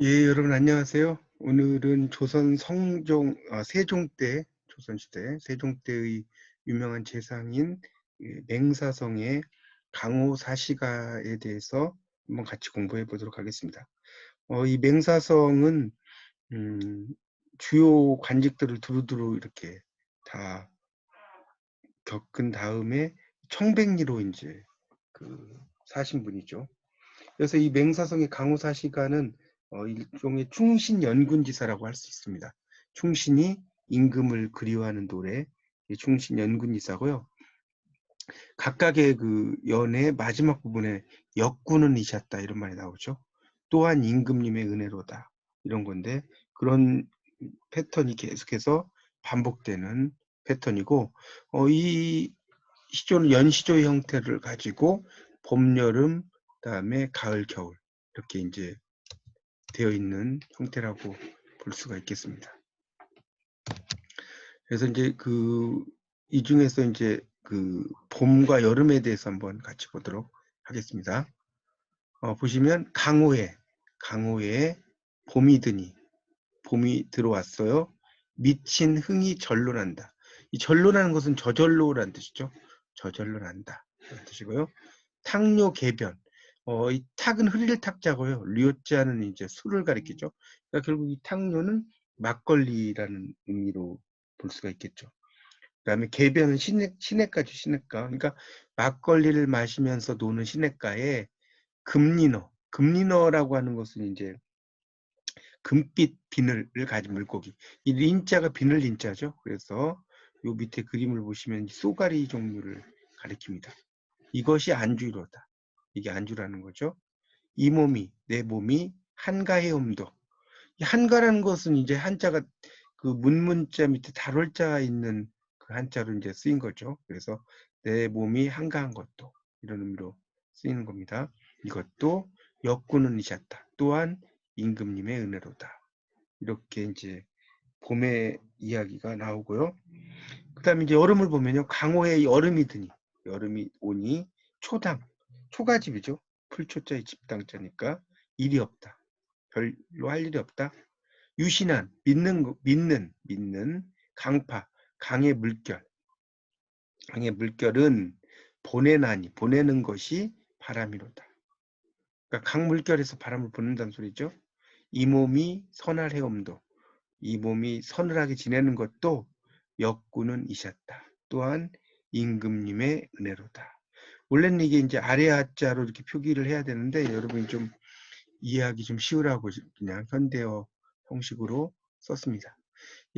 예, 여러분 안녕하세요. 오늘은 조선 성종, 아, 세종 때, 조선 시대 세종 때의 유명한 재상인 예, 맹사성의 강호 사시가에 대해서 한번 같이 공부해 보도록 하겠습니다. 어, 이 맹사성은 음, 주요 관직들을 두루두루 이렇게 다 겪은 다음에 청백리로 이제 그 사신 분이죠. 그래서 이 맹사성의 강호 사시가는 어, 일종의 충신 연군지사라고 할 수 있습니다. 충신이 임금을 그리워하는 노래, 충신 연군지사고요. 각각의 그 연의 마지막 부분에 역군은 이셨다 이런 말이 나오죠. 또한 임금님의 은혜로다 이런 건데 그런 패턴이 계속해서 반복되는 패턴이고 어, 이 시조는 연시조의 형태를 가지고 봄, 여름, 그다음에 가을, 겨울 이렇게 이제 되어 있는 형태라고 볼 수가 있겠습니다. 그래서 이제 그 이 중에서 이제 그 봄과 여름에 대해서 한번 같이 보도록 하겠습니다. 어, 보시면 강호에 강호에 봄이 드니 봄이 들어왔어요. 미친 흥이 절로 난다. 이 절로라는 것은 저절로라는 뜻이죠. 저절로 난다. 뜻이고요. 탕료 개변. 어, 이 탁은 흐릴 탁자고요. 류자는 이제 술을 가리키죠. 그러니까 결국 이 탕료는 막걸리라는 의미로 볼 수가 있겠죠. 그 다음에 개변은 시냇, 시냇가죠, 시냇가. 그러니까 막걸리를 마시면서 노는 시냇가에 금리너, 금리너라고 하는 것은 이제 금빛 비늘을 가진 물고기. 이 린자가 비늘 린자죠. 그래서 요 밑에 그림을 보시면 쏘가리 종류를 가리킵니다. 이것이 안주로다. 이게 안주라는 거죠. 이 몸이 내 몸이 한가해옴도. 이 한가라는 것은 이제 한자가 그 문문자 밑에 달월자 있는 그 한자로 이제 쓰인 거죠. 그래서 내 몸이 한가한 것도 이런 의미로 쓰이는 겁니다. 이것도 역군은 이셨다. 또한 임금님의 은혜로다. 이렇게 이제 봄의 이야기가 나오고요. 그 다음에 이제 여름을 보면요. 강호에 여름이 드니, 여름이 오니 초당, 초가집이죠. 풀초자의 집당자니까 일이 없다. 별로 할 일이 없다. 유신한, 믿는, 믿는, 믿는, 강파, 강의 물결. 강의 물결은 보내나니, 보내는 것이 바람이로다. 그러니까 강물결에서 바람을 보낸다는 소리죠. 이 몸이 선할 해엄도, 이 몸이 서늘하게 지내는 것도 역군은 이셨다. 또한 임금님의 은혜로다. 원래는 이게 이제 아래 하자로 이렇게 표기를 해야 되는데 여러분이 좀 이해하기 좀 쉬우라고 그냥 현대어 형식으로 썼습니다.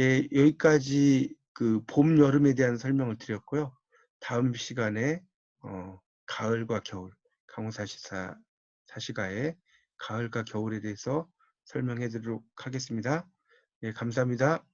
예, 여기까지 그 봄, 여름에 대한 설명을 드렸고요. 다음 시간에 어, 가을과 겨울, 강호사시사 사시가의 가을과 겨울에 대해서 설명해 드리도록 하겠습니다. 예, 감사합니다.